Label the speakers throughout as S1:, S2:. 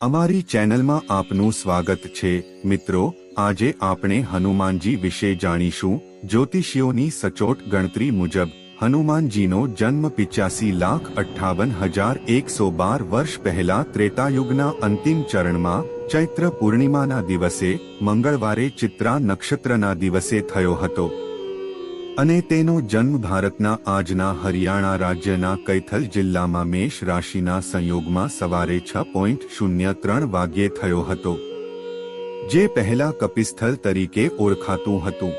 S1: અમારી ચેનલમાં આપનું સ્વાગત છે. મિત્રો, આજે આપણે હનુમાનજી વિશે જાણીશું. જ્યોતિષીઓની સચોટ ગણતરી મુજબ, હનુમાનજીનો જન્મ પિચ્યાસી લાખ અઠ્ઠાવન હજાર એકસો બાર વર્ષ પહેલા ત્રેતાયુગના અંતિમ ચરણમાં, ચૈત્ર પૂર્ણિમાના દિવસે, મંગળવારે ચિત્રા નક્ષત્રના દિવસે થયો હતો. અને તેનો જન્મ ભારતના આજના હરિયાણા રાજ્યના કૈથલ જિલ્લામાં મેષ રાશિના સંયોગમાં સવારે છ પોઈન્ટ શૂન્ય ત્રણ વાગ્યે થયો હતો, જે પહેલા કપિસ્થળ તરીકે ઓળખાતું હતું.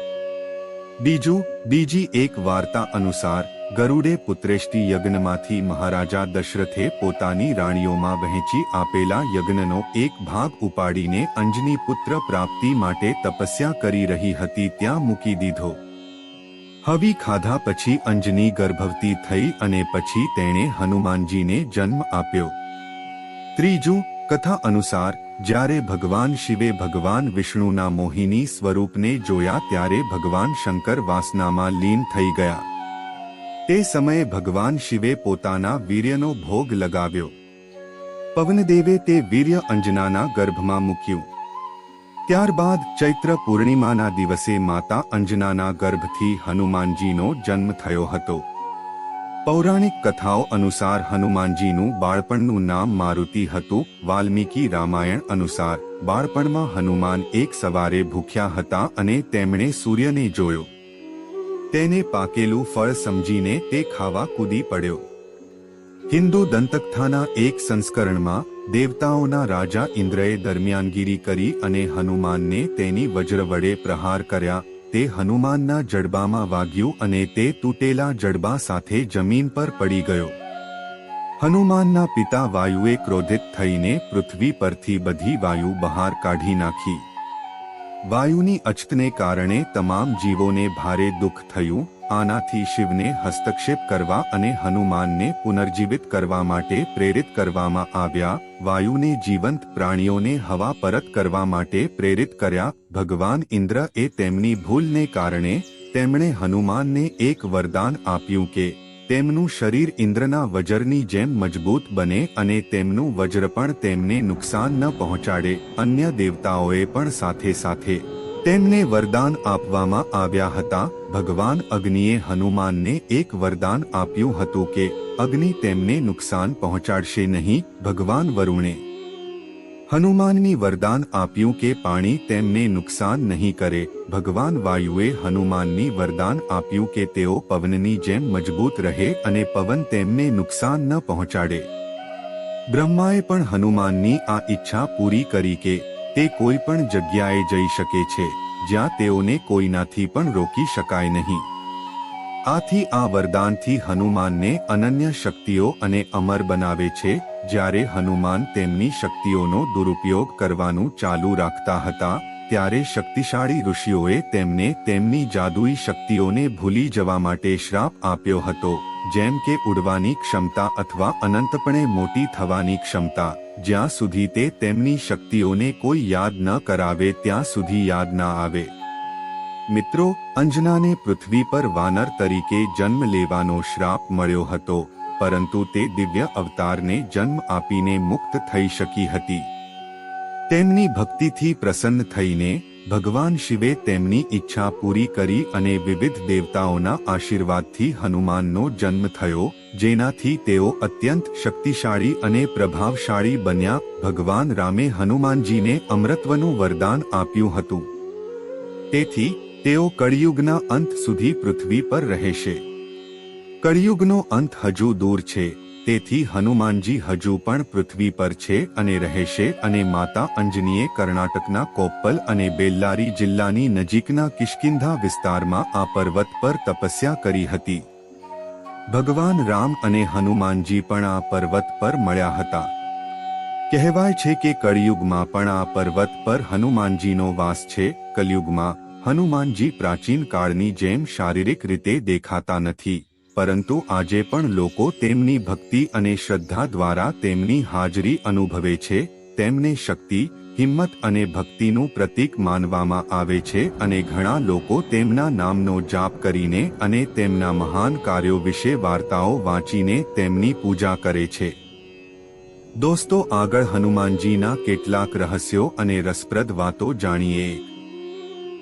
S1: બીજું, બીજી એક વાર્તા અનુસાર, ગરુડે પુત્રેષ્ટિ યજ્ઞમાંથી મહારાજા દશરથે પોતાની રાણીઓમાં વહેંચી આપેલા યજ્ઞનો એક ભાગ ઉપાડીને અંજની પુત્ર પ્રાપ્તિ માટે તપસ્યા કરી રહી હતી, ત્યાં મૂકી દીધો. હવી ખાધા પછી અંજની ગર્ભવતી થઈ અને પછી તેણે હનુમાનજીને જન્મ આપ્યો. ત્રીજું, કથા અનુસાર, જ્યારે ભગવાન શિવે ભગવાન વિષ્ણુના મોહિની સ્વરૂપને જોયા ત્યારે ભગવાન શંકર વાસનામાં લીન થઈ ગયા. તે સમયે ભગવાન શિવે પોતાના વીર્યનો ભોગ લગાવ્યો. પવનદેવે તે વીર્ય અંજનાના ગર્ભમાં મૂક્યું. ત્યારબાદ ચૈત્ર પૂર્ણિમાના દિવસે માતા અંજનાના ગર્ભથી હનુમાનજીનો જન્મ થયો હતો. પૌરાણિક કથાઓ અનુસાર હનુમાનજીનું બાળપણનું નામ મારુતિ હતું, વાલ્મીકી રામાયણ અનુસાર. બાળપણમાં હનુમાન એક સવારે ભૂખ્યા હતા અને તેમણે સૂર્યને જોયો. તેને પાકેલું ફળ સમજીને તે ખાવા કૂદી પડ્યો. હિન્દુ દંતકથાના એક સંસ્કરણમાં દેવતાઓના રાજા ઇન્દ્રએ દરમિયાનગીરી કરી અને હનુમાનને તેની વજ્ર વડે પ્રહાર કર્યા. તે હનુમાનના જડબામાં વાગ્યું અને તે તૂટેલા જડબા સાથે જમીન પર પડી ગયો. હનુમાનના પિતા વાયુએ ક્રોધિત થઈને પૃથ્વી પરથી બધી વાયુ બહાર કાઢી નાખી. વાયુની અછતને કારણે તમામ જીવોને ભારે દુઃખ થયું. આનાથી શિવને હસ્તક્ષેપ કરવા અને હનુમાનને પુનર્જીવિત કરવા માટે પ્રેરિત કરવામાં આવ્યા, વાયુને જીવંત પ્રાણીઓને હવા પરત કરવા માટે પ્રેરિત કર્યા, ભગવાન ઇન્દ્ર એ તેમની ભૂલને કારણે તેમણે હનુમાનને એક વરદાન આપ્યું કે, તેમનું શરીર ઇન્દ્રના વજ્રની જેમ મજબૂત બને અને તેમનું વજ્ર પણ તેમને નુકસાન ન પહોંચાડે, અન્ય દેવતાઓએ પણ સાથે સાથે તેમને વરદાન આપવામાં આવ્યા હતા. ભગવાન અગ્નિએ હનુમાનને એક વરદાન આપ્યું હતું કે, અગ્નિ તેમને નુકસાન પહોંચાડશે નહીં. ભગવાન વરુણે હનુમાનની વરદાન આપ્યું કે પાણી તેમને નુકસાન નહીં કરે. ભગવાન વાયુએ હનુમાનની વરદાન આપ્યું કે તેઓ પવનની જેમ મજબૂત રહે અને પવન તેમને નુકસાન ન પહોંચાડે. બ્રહ્માએ પણ હનુમાનની આ ઈચ્છા પૂરી કરી કે તે કોઈ પણ જગ્યાએ જઈ શકે છે, જ્યાં તેઓને કોઈનાથી પણ રોકી શકાય નહીં. આથી આ વરદાનથી હનુમાનને અનન્ય શક્તિઓ અને અમર બનાવે છે, જ્યારે હનુમાન તેમની શક્તિઓનો દુરુપયોગ કરવાનું ચાલુ રાખતા હતા, ત્યારે શક્તિશાળી ઋષિઓએ તેમને તેમની જાદુઈ શક્તિઓને ભૂલી જવા માટે શ્રાપ આપ્યો હતો. જેમ કે ઉડવાની ક્ષમતા અથવા અનંતપણે મોટી થવાની ક્ષમતા, જ્યાં સુધી તે તેમની શક્તિઓને કોઈ યાદ ન કરાવે ત્યાં સુધી યાદ ના આવે. મિત્રો, અંજનાને પૃથ્વી પર વાનર તરીકે જન્મ લેવાનો શ્રાપ મળ્યો હતો, પરંતુ તે દિવ્ય અવતારને જન્મ આપીને મુક્ત થઈ શકી હતી. તેમની ભક્તિથી પ્રસન્ન થઈને ભગવાન શિવે તેમની ઈચ્છા પૂરી કરી અને વિવિધ દેવતાઓના આશીર્વાદથી હનુમાનનો જન્મ થયો, જેનાથી તેઓ અત્યંત શક્તિશાળી અને પ્રભાવશાળી બન્યા. ભગવાન રામે હનુમાનજીને અમૃતવનું વરદાન આપ્યું હતું. તેથી, તેઓ કળિયુગના અંત સુધી પૃથ્વી પર રહેશે. કળિયુગનો અંત હજુ દૂર છે. તેથી હનુમાનજી હજુ પણ પૃથ્વી પર છે અને રહેશે અને માતા અંજનીએ કર્ણાટકના કોપ્પલ અને બેલ્લારી જિલ્લાની નજીકના કિષ્કિંધા વિસ્તારમાં આ પર્વત પર તપસ્યા કરી હતી. ભગવાન રામ અને હનુમાનજી પણ આ પર્વત પર મળ્યા હતા. કહેવાય છે કે કળિયુગમાં પણ આ પર્વત પર હનુમાનજીનો વાસ છે. કલયુગમાં હનુમાનજી પ્રાચીન કાળની જેમ શારીરિક રીતે દેખાતા નથી. પરંતુ આજે પણ લોકો તેમની ભક્તિ અને શ્રદ્ધા દ્વારા તેમની હાજરી અનુભવે છે, તેમને શક્તિ, હિંમત અને ભક્તિનું પ્રતીક માનવામાં આવે છે અને ઘણા લોકો તેમના નામનો જાપ કરીને અને તેમના મહાન કાર્યો વિશે વાર્તાઓ વાંચીને તેમની પૂજા કરે છે. દોસ્તો, આગળ હનુમાનજીના કેટલાક રહસ્યો અને રસપ્રદ વાતો જાણીએ.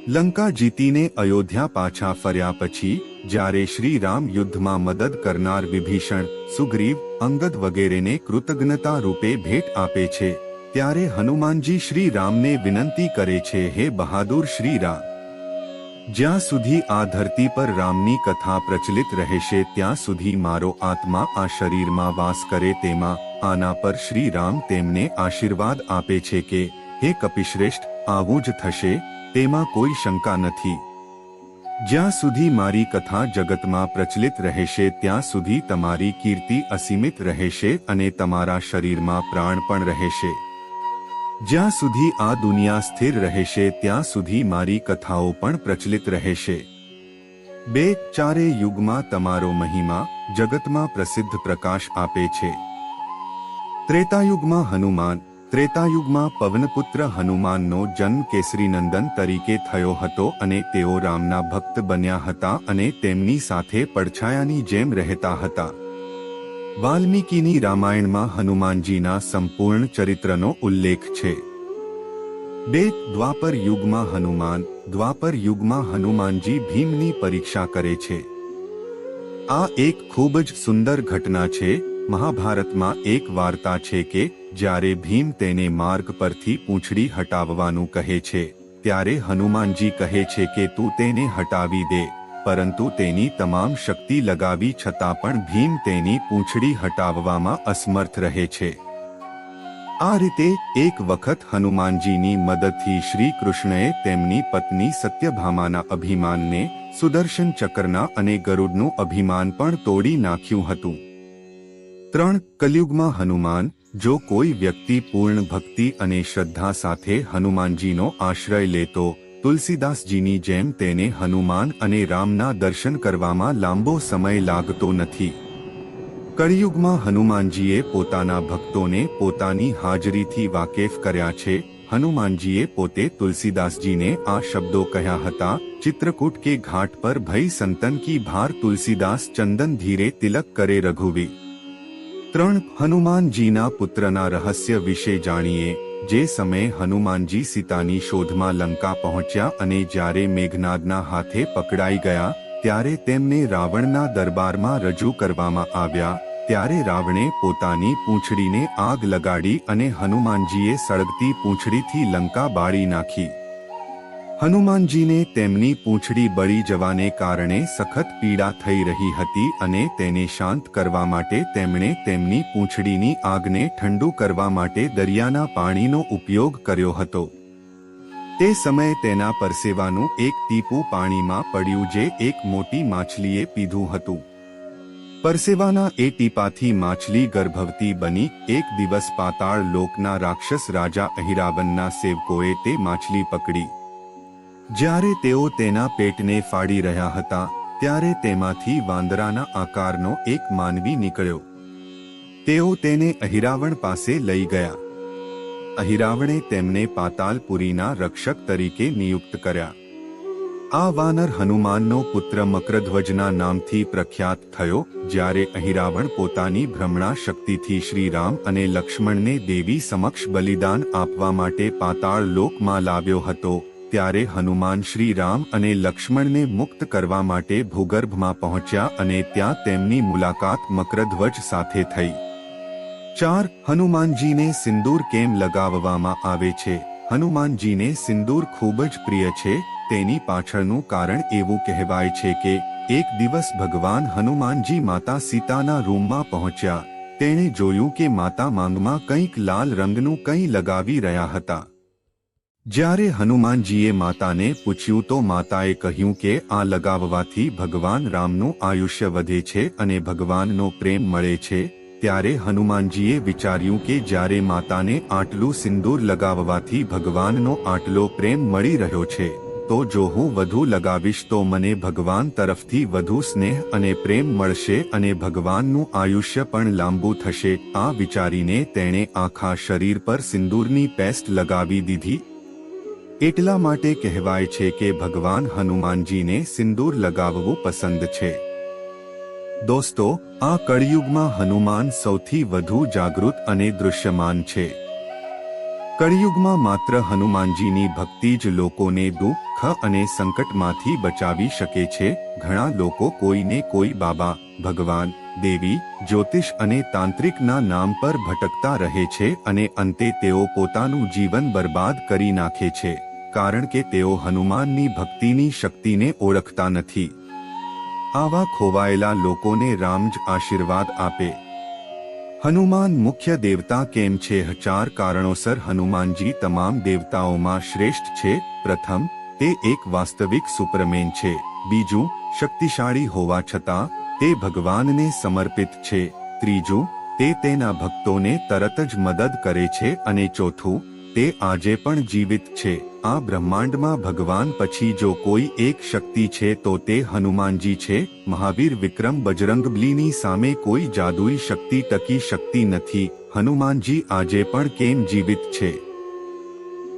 S1: લંકા જીતીને અયોધ્યા પાછા ફર્યા પછી જ્યારે શ્રી રામ યુદ્ધમાં મદદ કરનાર વિભીષણ, સુગ્રીવ, અંગદ વગેરેને કૃતજ્ઞતા રૂપે ભેટ આપે છે, ત્યારે હનુમાનજી શ્રી રામને વિનંતી કરે છે, હે બહાદુર શ્રી રામ જ્યાં સુધી આ ધરતી પર રામની કથા પ્રચલિત રહેશે, ત્યાં સુધી મારો આત્મા આ શરીરમાં વાસ કરે તેમાં આના પર શ્રી રામ તેમને આશીર્વાદ આપે છે કે, હે કપિશ્રેષ્ઠ, આવું જ થશે, તેમાં કોઈ શંકા નથી. જ્યાં સુધી મારી કથા જગતમાં પ્રચલિત રહેશે, ત્યાં સુધી તમારી કીર્તિ અસીમિત રહેશે અને તમારા શરીરમાં પ્રાણ પણ રહેશે. જ્યાં સુધી આ દુનિયા સ્થિર રહેશે, ત્યાં સુધી મારી કથાઓ પણ પ્રચલિત રહેશે. બે ચારે યુગમાં તમારો મહિમા જગતમાં પ્રસિદ્ધ પ્રકાશ આપે છે. ત્રેતાયુગમાં હનુમાન ત્રેતાયુગમાં પવનપુત્ર હનુમાનનો જન્મ કેસરીનંદન તરીકે થયો હતો અને તેઓ રામના ભક્ત બન્યા હતા અને તેમની સાથે પડછાયાની જેમ રહેતા હતા. વાલ્મીકીની રામાયણમાં હનુમાનજીના સંપૂર્ણ ચરિત્રનો ઉલ્લેખ છે. બે દ્વાપર યુગમાં હનુમાન, દ્વાપર યુગમાં હનુમાનજી ભીમની પરીક્ષા કરે છે. આ એક ખૂબ જ સુંદર ઘટના છે મહાભારતમાં એક વાર્તા છે કે, જ્યારે ભીમ તેને માર્ગ પરથી પૂંછડી હટાવવાનું કહે છે, ત્યારે હનુમાનજી કહે છે કે, તું તેને હટાવી દે. પરંતુ તેની તમામ શક્તિ લગાવી છતાં પણ ભીમ તેની પૂંછડી હટાવવામાં અસમર્થ રહે છે. આ રીતે એક વખત હનુમાનજીની મદદથી શ્રી કૃષ્ણએ તેમની પત્ની સત્યભામાના અભિમાનને સુદર્શન ચક્રના અને ગરુડનું અભિમાન પણ તોડી નાખ્યું હતું. ત્રણ કલયુગમાં હનુમાન, જો કોઈ વ્યક્તિ પૂર્ણ ભક્તિ અને શ્રદ્ધા સાથે હનુમાનજીનો આશ્રય લેતો, તુલસીદાસજીની જેમ તેને હનુમાન અને રામના દર્શન કરવામાં લાંબો સમય લાગતો નથી. કળિયુગમાં હનુમાનજીએ પોતાના ભક્તોને પોતાની હાજરીથી વાકેફ કર્યા છે. હનુમાનજીએ પોતે તુલસીદાસજીને આ શબ્દો કહ્યા હતા, ચિત્રકૂટ કે ઘાટ પર ભય સંતન કી ભાર તુલસીદાસ ચંદન ધીરે તિલક કરે રઘુવી. ત્રણ હનુમાનજીના પુત્રના રહસ્ય વિશે જાણીએ, જે સમયે હનુમાનજી સીતાની શોધમાં લંકા પહોંચ્યા અને જ્યારે મેઘનાદના હાથે પકડાઈ ગયા, ત્યારે તેમને રાવણના દરબારમાં રજૂ કરવામાં આવ્યા, ત્યારે રાવણે પોતાની પૂંછડીને આગ લગાડી અને હનુમાનજીએ સળગતી પૂંછડીથી લંકા બાળી નાખી. હનુમાનજીને તેમની પૂંછડી બળી જવાને કારણે સખત પીડા થઈ રહી હતી અને તેને શાંત કરવા માટે તેમણે તેમની પૂંછડીની આગને ઠંડુ કરવા માટે દરિયાના પાણીનો ઉપયોગ કર્યો હતો. તે સમયે તેના પરસેવાનું એક ટીપું પાણીમાં પડ્યું જે એક મોટી માછલીએ પીધું હતું. પરસેવાના એ ટીપાથી માછલી ગર્ભવતી બની. એક દિવસ પાતાળ લોકના રાક્ષસ રાજા અહિરાવનના સેવકોએ તે માછલી પકડી. જ્યારે તેઓ તેના પેટને ફાડી રહ્યા હતા, ત્યારે તેમાંથી વાંદરાના આકારનો એક માનવી નીકળ્યો. તેઓ તેને અહિરાવણ પાસે લઈ ગયા. અહિરાવણે તેમને પાતાલપુરીના રક્ષક તરીકે નિયુક્ત કર્યા. આ વાનર હનુમાનનો પુત્ર મકરધ્વજના નામથી પ્રખ્યાત થયો, જ્યારે અહિરાવણ પોતાની ભ્રમણા શક્તિથી શ્રીરામ અને લક્ષ્મણને દેવી સમક્ષ બલિદાન આપવા માટે પાતાળ લોકમાં લાવ્યો હતો. ત્યારે હનુમાન શ્રી રામ અને લક્ષ્મણને મુક્ત કરવા માટે ભૂગર્ભમાં પહોંચ્યા અને ત્યાં તેમની મુલાકાત મકરધ્વજ સાથે થઈ. ચાર, હનુમાનજીને સિંદૂર કેમ લગાવવામાં આવે છે? હનુમાનજીને સિંદૂર ખૂબ જ પ્રિય છે. તેની પાછળનું કારણ એવું કહેવાય છે કે, એક દિવસ ભગવાન હનુમાનજી માતા સીતાના રૂમમાં પહોંચ્યા. તેણે જોયું કે માતા માંગમાં કંઈક લાલ રંગનું કંઈ લગાવી રહ્યા હતા. જ્યારે હનુમાનજીએ માતાને પૂછ્યું તો માતાએ કહ્યું કે, આ લગાવવાથી ભગવાન રામનું આયુષ્ય વધે છે અને ભગવાનનો પ્રેમ મળે છે. ત્યારે હનુમાનજીએ વિચાર્યું કે જ્યારે માતાને આટલું સિંદૂર લગાવવાથી ભગવાનનો આટલો પ્રેમ મળી રહ્યો છે, તો જો હું વધુ લગાવીશ તો મને ભગવાન તરફથી વધુ સ્નેહ અને પ્રેમ મળશે અને ભગવાનનું આયુષ્ય પણ લાંબુ થશે. આ વિચારીને તેણે આખા શરીર પર સિંદૂરની પેસ્ટ લગાવી દીધી એટલા માટે કહેવાય છે કે ભગવાન હનુમાનજીને સિંદૂર લગાવવું પસંદ છે. દોસ્તો, આ કળિયુગમાં હનુમાન સૌથી વધુ જાગૃત અને દૃશ્યમાન છે. કળિયુગમાં માત્ર હનુમાનજીની ભક્તિ જ લોકોને દુઃખ અને સંકટમાંથી બચાવી શકે છે. ઘણા લોકો કોઈને કોઈ બાબા, ભગવાન, દેવી, જ્યોતિષ અને તાંત્રિકના નામ પર ભટકતા રહે છે અને અંતે તેઓ પોતાનું જીવન બરબાદ કરી નાખે છે. કારણ કે તેઓ હનુમાનની ભક્તિની શક્તિને ઓળખતા નથી. આવા ખોવાયેલા લોકોને રામ જ આશીર્વાદ આપે. હનુમાન મુખ્ય દેવતા કેમ છે? ચાર કારણોસર હનુમાનજી તમામ દેવતાઓમાં શ્રેષ્ઠ છે. પ્રથમ, તે એક વાસ્તવિક સુપરમેન છે. બીજું, શક્તિશાળી હોવા છતાં, તે ભગવાનને સમર્પિત છે. ત્રીજું, તે તેના ભક્તોને તરત જ મદદ કરે છે. અને ચોથું તે આજે પણ જીવિત છે. આ બ્રહ્માંડમાં ભગવાન પછી જો કોઈ એક શક્તિ છે તો તે હનુમાનજી છે. મહાવીર વિક્રમ બજરંગબલીની સામે કોઈ જાદુઈ શક્તિ ટકી શકતી નથી. હનુમાનજી આજે પણ કેમ જીવિત છે?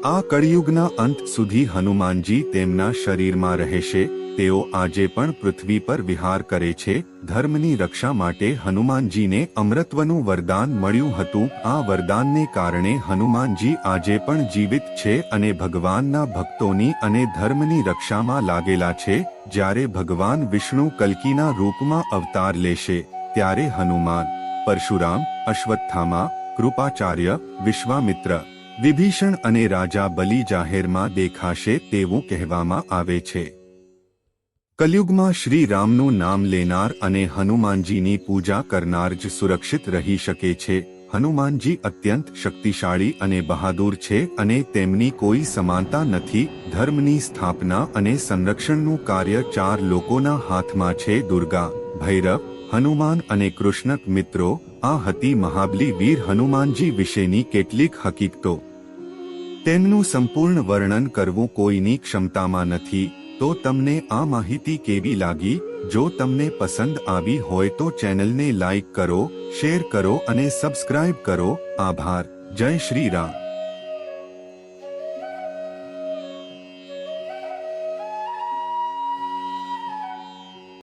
S1: આ કળિયુગના અંત સુધી હનુમાનજી તેમના શરીરમાં રહેશે. તેઓ આજે પણ પૃથ્વી પર વિહાર કરે છે. ધર્મની રક્ષા માટે હનુમાનજીને અમૃતવનું વરદાન મળ્યું હતું. આ વરદાનને કારણે હનુમાનજી આજે પણ જીવિત છે અને ભગવાનના ભક્તોની અને ધર્મની રક્ષામાં લાગેલા છે. જ્યારે ભગવાન વિષ્ણુ કલ્કીના રૂપમાં અવતાર લેશે, ત્યારે હનુમાન, પરશુરામ, અશ્વત્થામા, કૃપાચાર્ય, વિશ્વામિત્ર, વિભીષણ અને રાજા બલિ જાહેરમાં દેખાશે તેવું કહેવામાં આવે છે. કલયુગમાં શ્રી રામનું નામ લેનાર અને હનુમાનજીની પૂજા કરનાર જ સુરક્ષિત રહી શકે છે. હનુમાનજી અત્યંત શક્તિશાળી અને બહાદુર છે અને તેમની કોઈ સમાનતા નથી. ધર્મની સ્થાપના અને સંરક્ષણનું કાર્ય ચાર લોકોના હાથમાં છે. દુર્ગા, ભૈરવ, હનુમાન અને કૃષ્ણક મિત્રો, આ હતી મહાબલી વીર હનુમાનજી વિશેની કેટલીક હકીકતો. તેમનું સંપૂર્ણ વર્ણન કરવું કોઈની ક્ષમતામાં નથી. તો તમને આ માહિતી કેવી લાગી? જો તમને પસંદ આવી હોય તો ચેનલને લાઈક કરો, શેર કરો અને સબસ્ક્રાઇબ કરો. આભાર. જય શ્રી રામ.